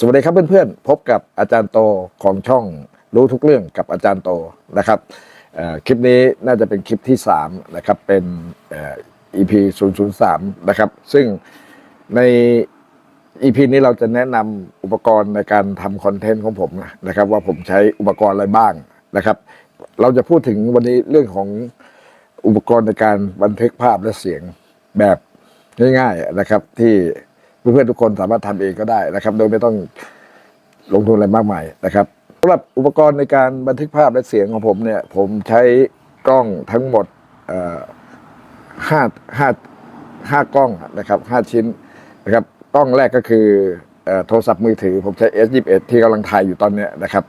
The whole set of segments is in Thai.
สวัสดีครับเพื่อนๆ พบกับอาจารย์โตของช่องรู้ทุกเรื่องกับอาจารย์โตนะครับคลิปนี้น่าจะเป็นคลิปที่ 3 นะครับ เป็น EP 003 นะครับ ซึ่งใน EP นี้เราจะแนะนำอุปกรณ์ในการทำคอนเทนต์ของผมนะครับ ว่าผมใช้อุปกรณ์อะไรบ้างนะครับ เราจะพูดถึงวันนี้เรื่องของอุปกรณ์ในการบันทึกภาพและเสียงแบบง่ายๆนะครับที่ เพื่อนๆทุกคนสามารถทำเองก็ได้นะครับ โดยไม่ต้องลงทุนอะไรมากมายนะครับสำหรับอุปกรณ์ในการบันทึกภาพและเสียงของผมเนี่ย ผมใช้กล้องทั้งหมดห้าห้าห้ากล้องนะครับห้าชิ้นนะครับกล้องแรกก็คือโทรศัพท์มือถือ ผมใช้ S21 ที่กำลังถ่ายอยู่ตอนนี้นะครับ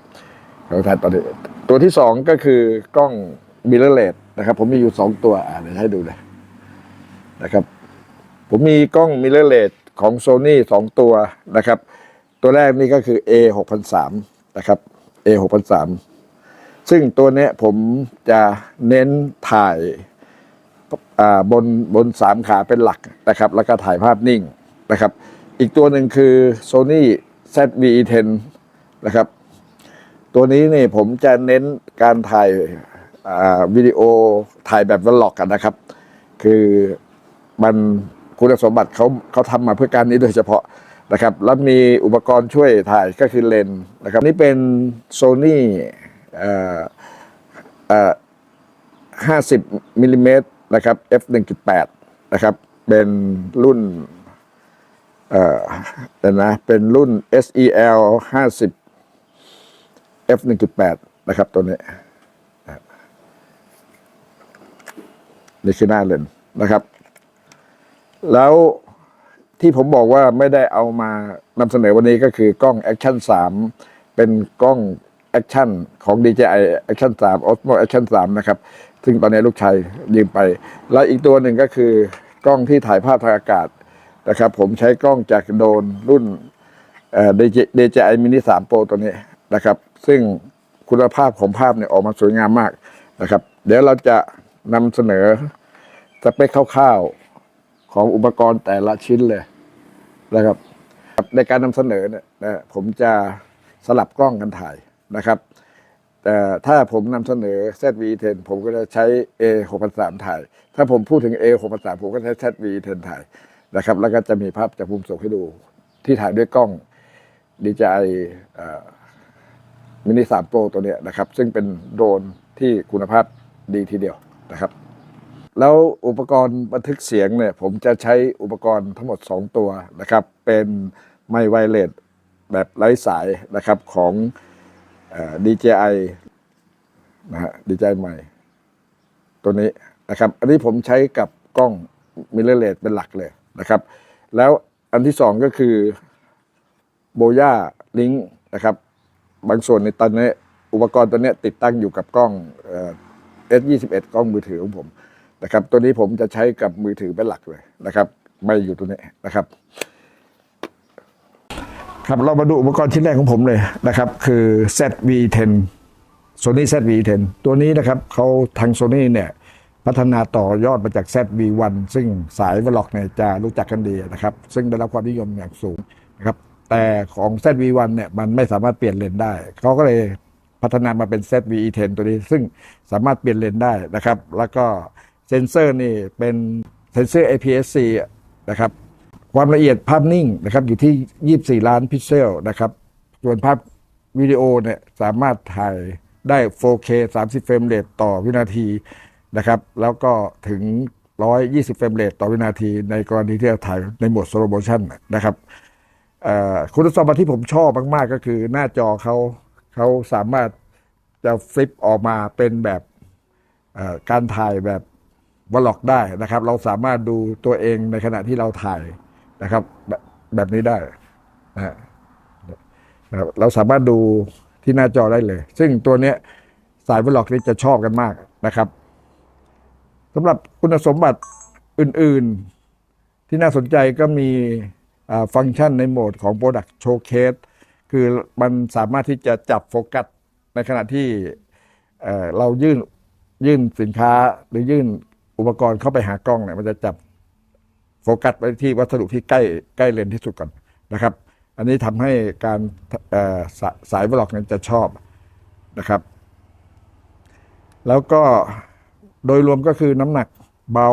กำลังถ่ายตอนนี้ตัวที่สองก็คือกล้องมิเรเลสนะครับ ผมมีอยู่สองตัวอ่าเดี๋ยวให้ดูเลยนะครับ ผมมีกล้องมิเรเลส ของ Sony สองตัวนะครับ ตัวแรกนี่ก็คือ A 6 0 0นะครับ A 6 0 0ซึ่งตัวนี้ผมจะเน้นถ่ายาบนบนสามขาเป็นหลักนะครับ แล้วก็ถ่ายภาพนิ่งนะครับ อีกตัวหนึ่งคือ Sony ZV-E10 นะครับ ตัวนี้นี่ผมจะเน้นการถ่ายาวิดีโอถ่ายแบบวล็อกกันนะครับ คือมัน คุณสมบัติเขาเขาทำมาเพื่อการนี้โดยเฉพาะนะครับ แล้วมีอุปกรณ์ช่วยถ่ายก็คือเลนส์นะครับ นี่เป็น Sony เอ่อเอ่อ50มิลลิเมตรนะครับ f 1.8นะครับ เป็นรุ่นเอ่อเดี๋ยวนะ เป็นรุ่น SEL 50 f 1.8นะครับตัวนี้นะครับนี่คือหน้าเลนส์นะครับ แล้วที่ผมบอกว่าไม่ได้เอามานำเสนอวันนี้ก็คือกล้อง Action 3 เป็นกล้อง Action ของ DJI Action 3 Osmo Action 3 นะครับ ซึ่งตอนนี้ลูกชายยืมไป แล้วอีกตัวหนึ่งก็คือกล้องที่ถ่ายภาพทางอากาศนะครับ ผมใช้กล้องจากโดนรุ่น DJI DJI Mini 3 Pro ตัวนี้นะครับ ซึ่งคุณภาพของภาพเนี่ยออกมาสวยงามมากนะครับ เดี๋ยวเราจะนำเสนอสเปคคร่าวๆ ของอุปกรณ์แต่ละชิ้นเลยนะครับในการนำเสนอเนี่ยนะผมจะสลับกล้องกันถ่ายนะครับแต่ถ้าผมนำเสนอ ZV-10 ผมก็จะใช้ A 6 3 0 ถ่าย ถ้าผมพูดถึง A 6 3 0 ผมก็ใช้ ZV-10 ถ่ายนะครับ แล้วก็จะมีภาพจากมุมสูงให้ดูที่ถ่ายด้วยกล้อง DJI มินิ3 Pro ตัวเนี้ยนะครับ ซึ่งเป็นโดรนที่คุณภาพดีทีเดียวนะครับ แล้วอุปกรณ์บันทึกเสียงเนี่ยผมจะใช้อุปกรณ์ทั้งหมด 2 ตัวนะครับ เป็นไมค์ไวเลสแบบไร้สายนะครับของเอ่อ DJI นะฮะ DJI ใหม่ ตัวนี้นะครับ อันนี้ผมใช้กับกล้องมิเรเลสเป็นหลักเลยนะครับ แล้วอันที่สองก็คือโบย่าลิงนะครับ บางส่วนในตอนนี้อุปกรณ์ตัวเนี้ยติดตั้งอยู่กับกล้องเอ่อ S21 กล้องมือถือของผม นะครับ ตัวนี้ผมจะใช้กับมือถือเป็นหลักเลยนะครับไม่อยู่ตัวนี้นะครับ ครับเรามาดูอุปกรณ์ชิ้นแรกของผมเลยนะครับ คือ ZV-10 Sony ZV-10 ตัวนี้นะครับเขาทาง Sony เนี่ยพัฒนาต่อยอดมาจาก ZV-1 ซึ่งสายวล็อกเนี่ยจะรู้จักกันดีนะครับ ซึ่งได้รับความนิยมอย่างสูงนะครับแต่ของ ZV-1 เนี่ยมันไม่สามารถเปลี่ยนเลนได้ เขาก็เลยพัฒนามาเป็น ZV-10 ตัวนี้ ซึ่งสามารถเปลี่ยนเลนได้นะครับ แล้วก็ เซนเซอร์นี่เป็นเซนเซอร์ APS-C นะครับ ความละเอียดภาพนิ่งนะครับอยู่ที่ 24 ล้านพิกเซลนะครับ ส่วนภาพวิดีโอเนี่ยสามารถถ่ายได้ 4K 30 เฟรมเรทต่อวินาทีนะครับ แล้วก็ถึง 120 เฟรมเรทต่อวินาที ในกรณีที่เราถ่ายในโหมด slow motion นะครับคุณสมบัติที่ผมชอบมาก ๆ ก็คือหน้าจอเขาเขาสามารถจะฟลิปออกมาเป็นแบบการถ่ายแบบ วอลล็อกได้นะครับ เราสามารถดูตัวเองในขณะที่เราถ่ายนะครับ แบบแบบนี้ได้นะครับเราสามารถดูที่หน้าจอได้เลย ซึ่งตัวเนี้ยสายวอลล็อกนี่จะชอบกันมากนะครับสำหรับคุณสมบัติอื่น ๆ ที่น่าสนใจก็มีฟังก์ชันในโหมดของ Product Showcase คือมันสามารถที่จะจับโฟกัสในขณะที่เรายื่นยื่นสินค้าหรือยื่น อุปกรณ์เข้าไปหากล้องเนี่ยมันจะจับโฟกัสไปที่วัสดุที่ใกล้ใกล้เลนที่สุดก่อนนะครับ อันนี้ทำให้การสาสายบล็อกนั้นจะชอบนะครับ แล้วก็โดยรวมก็คือน้ำหนักเบา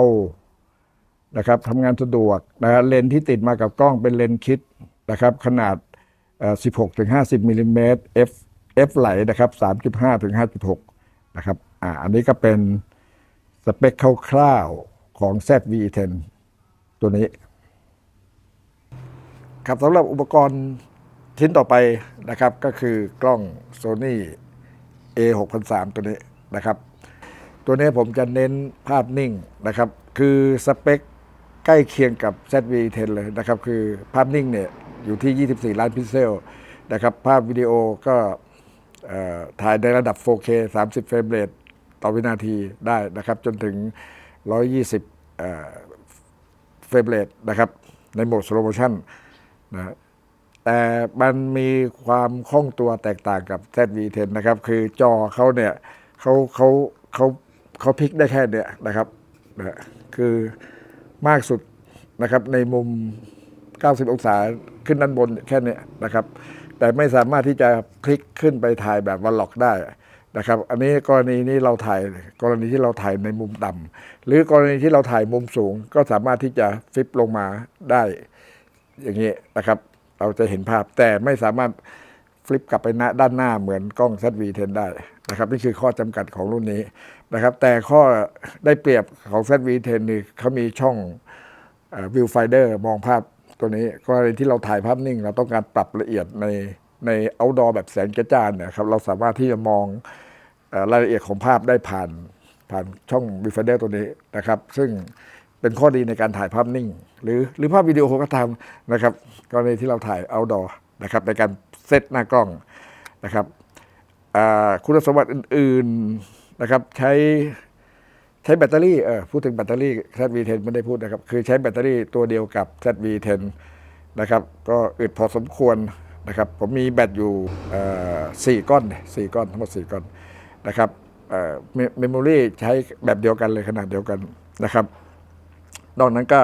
นะครับทำงานสะดวกนะฮะเลนที่ติดมากับกล้องเป็นเลนคิดนะครับ ขนาด 16ถึง50มิลลิเมตร f f ไหลนะครับ3.5ถึง5.6นะครับอ่าอันนี้ก็เป็น สเปคคร่าวๆของ ZV-10 ตัวนี้ ครับสำหรับอุปกรณ์ชิ้นต่อไปนะครับก็คือกล้อง Sony A 6 0 0ตัวนี้นะครับ ตัวนี้ผมจะเน้นภาพนิ่งนะครับ คือสเปคใกล้เคียงกับ ZV-10 เลยนะครับ คือภาพนิ่งเนี่ยอยู่ที่ 24 ล้านพิกเซลนะครับ ภาพวิดีโอก็ถ่ายในระดับ 4K 30 เฟรมเรท ต่อวินาทีได้นะครับ จนถึง 120เอ่อเฟรมเรทนะครับ ในโหมด slow motion นะแต่มันมีความคล่องตัวแตกต่างกับ ZV-10 นะครับ คือจอเขาเนี่ยเขาเขาเขาเขาพลิกได้แค่เนี้ยนะครับนะคือมากสุดนะครับในมุม 90 องศาขึ้นด้านบนแค่เนี้ยนะครับ แต่ไม่สามารถที่จะพลิกขึ้นไปถ่ายแบบวันล็อกได้ นะครับ อันนี้กรณีนี้เราถ่ายกรณีที่เราถ่ายในมุมต่ำหรือกรณีที่เราถ่ายมุมสูง ก็สามารถที่จะฟลิปลงมาได้ อย่างนี้นะครับ เราจะเห็นภาพแต่ไม่สามารถฟลิปกลับไปหน้าด้านหน้าเหมือนกล้อง ZV-10 ได้นะครับ นี่คือข้อจำกัดของรุ่นนี้นะครับ แต่ข้อได้เปรียบของ ZV-10 นี่เขามีช่องวิวไฟเดอร์มองภาพตัวนี้กรณีที่เราถ่ายภาพนิ่ง เราต้องการปรับละเอียดในใน outdoor แบบแสงกระจ้านเนี่ยครับเราสามารถที่จะมอง รายละเอียดของภาพได้ผ่านผ่านช่องวิฟเดอร์ตัวนี้นะครับ ซึ่งเป็นข้อดีในการถ่ายภาพนิ่ง หรือหรือภาพวิดีโอก็ตามนะครับกรณีที่เราถ่าย outdoor นะครับในการเซตหน้ากล้องนะครับคุณสมบัติอื่น ๆนะครับใช้ใช้แบตเตอรี่เออพูดถึงแบตเตอรี่ ZV-10 ไม่ได้พูดนะครับ คือใช้แบตเตอรี่ตัวเดียวกับ ZV-10 นะครับ ก็อึดพอสมควรนะครับ ผมมีแบตอยู่สี่ก้อนสี่ก้อน ทั้งหมดสี่ก้อน นะครับเมมโมรี่ใช้แบบเดียวกันเลยขนาดเดียวกันนะครับ นอกนั้นก็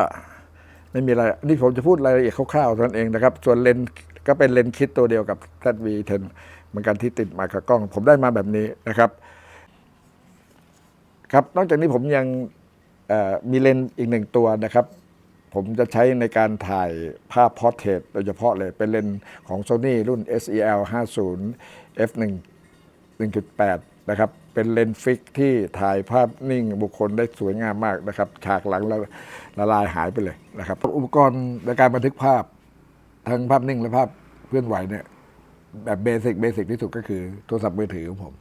ไม่มีอะไร นี่ผมจะพูดรายละเอียดคร่าวๆเท่านั้นเองนะครับ ส่วนเลนส์ก็เป็นเลนส์คิดตัวเดียวกับ ZV-10 เหมือนกันที่ติดมากับกล้อง ผมได้มาแบบนี้นะครับ ครับ นอกจากนี้ผมยังมีเลนส์อีกหนึ่งตัวนะครับ ผมจะใช้ในการถ่ายภาพพอร์เทรตโดยเฉพาะเลย เป็นเลนส์ของ Sony รุ่น SEL 50 f 1 1.8 นะครับ เป็นเลนส์ฟิกที่ถ่ายภาพนิ่งบุคคลได้สวยงามมากนะครับ ฉากหลังละละลายหายไปเลยนะครับ อุปกรณ์ในการบันทึกภาพ ทั้งภาพนิ่งและภาพเคลื่อนไหวเนี่ยแบบเบสิกเบสิกที่สุดก็คือโทรศัพท์มือถือของผม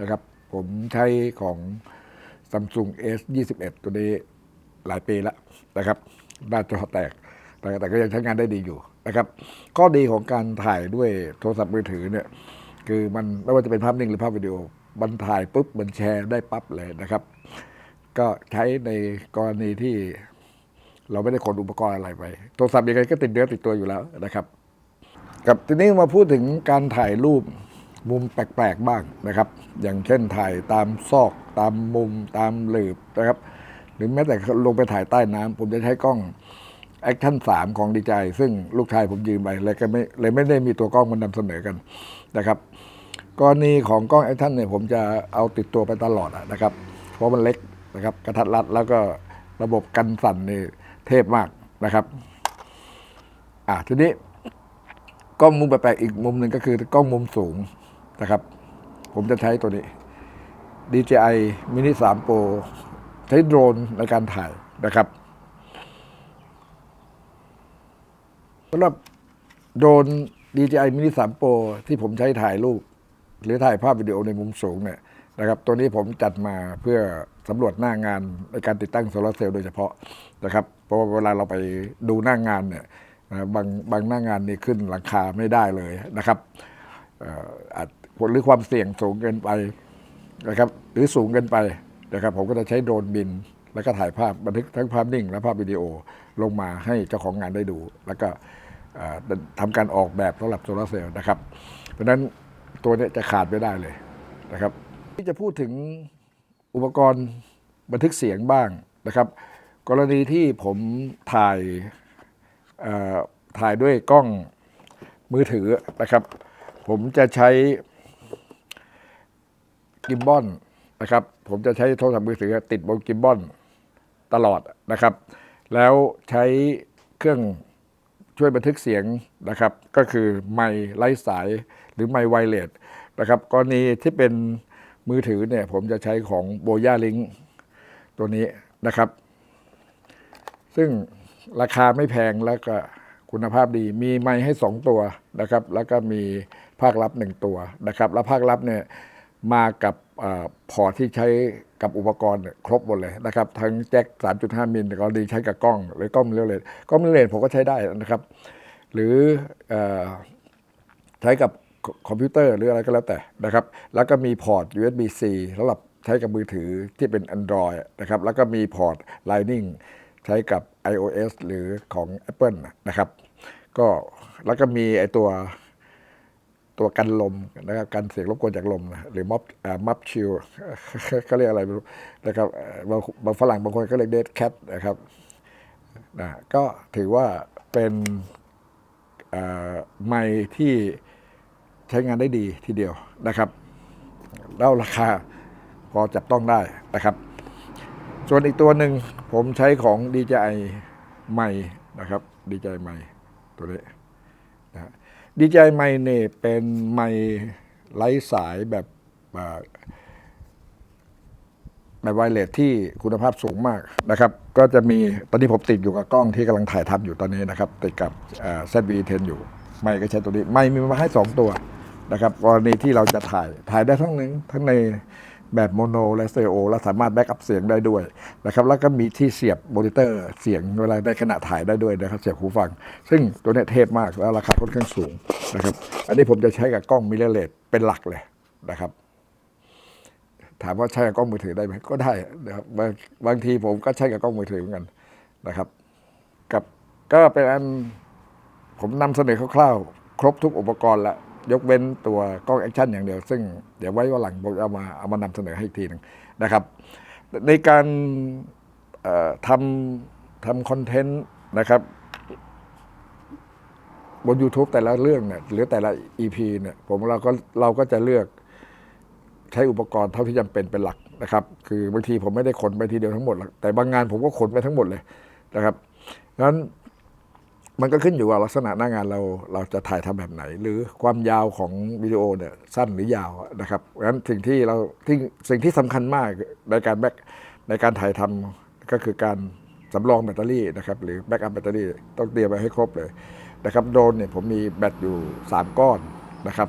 นะครับ ผมใช้ของ Samsung S 21ตัวนี้หลายปีแล้วนะครับหน้าจอแตกแต่แต่ก็ยังใช้งานได้ดีอยู่นะครับข้อดีของการถ่ายด้วยโทรศัพท์มือถือเนี่ยคือมันไม่ว่าจะเป็นภาพนิ่งหรือภาพวิดีโอ มันถ่ายปุ๊บมันแชร์ได้ปั๊บเลยนะครับ ก็ใช้ในกรณีที่เราไม่ได้ขนอุปกรณ์อะไรไปโทรศัพท์ยังไงก็ติดเนื้อติดตัวอยู่แล้วนะครับ กับทีนี้มาพูดถึงการถ่ายรูปมุมแปลกๆบ้างนะครับ อย่างเช่นถ่ายตามซอกตามมุมตามหลืบนะครับ หรือแม้แต่ลงไปถ่ายใต้น้ำผมจะใช้กล้องแอคชั่น3ของดีใจซึ่งลูกชายผมยืมไปเลยก็ไม่เลยไม่ได้มีตัวกล้องมันนำเสนอกันนะครับ กรณีของกล้องแอคชั่นเนี่ยผมจะเอาติดตัวไปตลอดนะครับ เพราะมันเล็กนะครับกระทัดรัดแล้วก็ระบบกันสั่นนี่เทพมากนะครับอะทีนี้กล้องมุมแปลกๆอีกมุมหนึ่งก็คือกล้องมุมสูงนะครับ ผมจะใช้ตัวนี้ DJI Mini 3 Pro ใช้โดรนในการถ่ายนะครับสำหรับโดรน DJI Mini 3 Pro ที่ผมใช้ถ่ายรูป หรือถ่ายภาพวิดีโอในมุมสูงเนี่ยนะครับตัวนี้ผมจัดมาเพื่อสำรวจหน้างานในการติดตั้งโซลาร์เซลล์โดยเฉพาะนะครับเพราะว่าเวลาเราไปดูหน้างานเนี่ยนะบางบางหน้างานนี่ขึ้นหลังคาไม่ได้เลยนะครับอาจผลหรือความเสี่ยงสูงเกินไปนะครับหรือสูงเกินไปนะครับผมก็จะใช้โดรนบิน แล้วก็ถ่ายภาพบันทึกทั้งภาพนิ่ง และภาพวิดีโอลงมาให้เจ้าของงานได้ดู แล้วก็ทำการออกแบบสำหรับโซลาร์เซลล์นะครับ เพราะฉะนั้น ตัวนี้จะขาดไม่ได้เลยนะครับ ที่จะพูดถึงอุปกรณ์บันทึกเสียงบ้างนะครับ กรณีที่ผมถ่ายถ่ายด้วยกล้องมือถือนะครับ ผมจะใช้กิมบอลนะครับ ผมจะใช้โทรศัพท์มือถือติดบนกิมบอลตลอดนะครับ แล้วใช้เครื่อง ช่วยบันทึกเสียงนะครับ ก็คือไมค์ไร้สายหรือไมค์ไวเลสนะครับกรณีที่เป็นมือถือเนี่ยผมจะใช้ของโบย่าลิงตัวนี้นะครับ ซึ่งราคาไม่แพงแล้วก็คุณภาพดี มีไมค์ให้ 2 ตัวนะครับ แล้วก็มีภาคลับ 1 ตัวนะครับ แล้วภาคลับเนี่ยมากับอพอที่ใช้ กับอุปกรณ์ครบหมดเลยนะครับทั้งแจ็ค 3.5 มิลกรณีใช้กับกล้อง หรือกล้องมิเรอร์เลสกล้องมิเรอร์เลสผมก็ใช้ได้นะครับ หรือออใช้กับคคอมพิวเตอร์หรืออะไรก็แล้วแต่นะครับ แล้วก็มีพอร์ต USB-C สำหรับใช้กับมือถือที่เป็น Android นะครับ แล้วก็มีพอร์ต Lightning ใช้กับ iOS หรือของ Apple นะครับ ก็แล้วก็มีไอตัว ตัวกันลมนะครับกันเสียงรบกวนจากลม หรือม็อบมับชิลเขาเรียกอะไรไม่รู้นะครับบางฝรั่งบางคนก็เรียกเดดแคทนะครับนะก็ถือว่าเป็นไม้ที่ใช้งานได้ดีทีเดียวนะครับ แล้วราคาพอจับต้องได้นะครับ ส่วนอีกตัวหนึ่งผมใช้ของ DJI ไม้นะครับ DJI ไม้ตัวนี้ DJI ไม้เนี่ยเป็นไม้ไร้สายแบบแบบไวเลสที่คุณภาพสูงมากนะครับ ก็จะมีตอนนี้ผมติดอยู่กับกล้องที่กำลังถ่ายทำอยู่ตอนนี้นะครับ ติดกับเซตวีเทนอยู่ ไม่ก็ใช้ตัวนี้ ไม่มีมาให้ 2 ตัวนะครับกรณีที่เราจะถ่ายถ่ายได้ทั้งหนึ่งทั้งใน แบบโมโนและสเตอริโอและสามารถแบ็กอัพเสียงได้ด้วยนะครับแล้วก็มีที่เสียบมอนิเตอร์เสียงเวลาได้ขณะถ่ายได้ด้วยนะครับเสียบหูฟัง ซึ่งตัวนี้เทพมากแล้วราคาค่อนข้างสูงนะครับอันนี้ผมจะใช้กับกล้องมิเรเลสเป็นหลักเลยนะครับ ถามว่าใช้กับกล้องมือถือได้ไหมก็ได้นะครับบางบางทีผมก็ใช้กับกล้องมือถือเหมือนกันนะครับ กับก็เป็นอันผมนำเสนอคร่าวๆครบทุกอุปกรณ์ละ ยกเว้นตัวกล้องแอคชั่นอย่างเดียว ซึ่งเดี๋ยวไว้วันหลังผมเอามาเอามานำเสนอให้อีกทีหนึงนะครับ ในการทำทำคอนเทนต์นะครับบน YouTube แต่ละเรื่องเนี่ยหรือแต่ละ EP เนี่ยผมเราก็เราก็จะเลือกใช้อุปกรณ์เท่าที่จำเป็นเป็นหลักนะครับ คือบางทีผมไม่ได้ขนไปทีเดียวทั้งหมดหรอกแต่บางงานผมก็ขนไปทั้งหมดเลยนะครับงั้น มันก็ขึ้นอยู่กับลักษณะหน้างานเราเราจะถ่ายทำแบบไหน หรือความยาวของวิดีโอเนี่ยสั้นหรือยาวนะครับงั้นสิ่งที่เราที่สิ่งที่สำคัญมากในการแบ็กในการถ่ายทำก็คือการสำรองแบตเตอรี่นะครับหรือแบ็กอัพแบตเตอรี่ต้องเตรียมไว้ให้ครบเลยนะครับโดรนเนี่ยผมมีแบตอยู่ 3 ก้อนนะครับ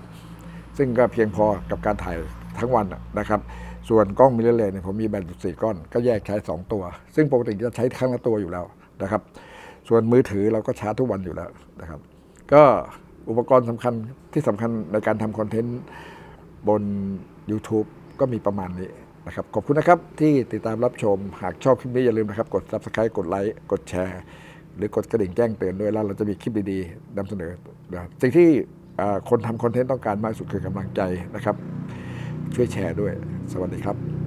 ซึ่งก็เพียงพอกับการถ่ายทั้งวันนะครับ ส่วนกล้องมิเรเลเนี่ยผมมีแบตอยู่สี่ก้อน ก็แยกใช้ 2 ตัว ซึ่งปกติจะใช้ครั้งละตัวอยู่แล้วนะครับ ส่วนมือถือเราก็ชาร์จทุกวันอยู่แล้วนะครับ ก็อุปกรณ์สำคัญที่สำคัญในการทำคอนเทนต์บน YouTube ก็มีประมาณนี้นะครับ ขอบคุณนะครับที่ติดตามรับชม หากชอบคลิปนี้อย่าลืมนะครับ กด Subscribe กดไลค์กดแชร์ หรือกดกระดิ่งแจ้งเตือนด้วยแล้วเราจะมีคลิปดีๆนำเสนอนะครับสิ่งที่คนทำคอนเทนต์ต้องการมากสุดคือกำลังใจนะครับ ช่วยแชร์ด้วย สวัสดีครับ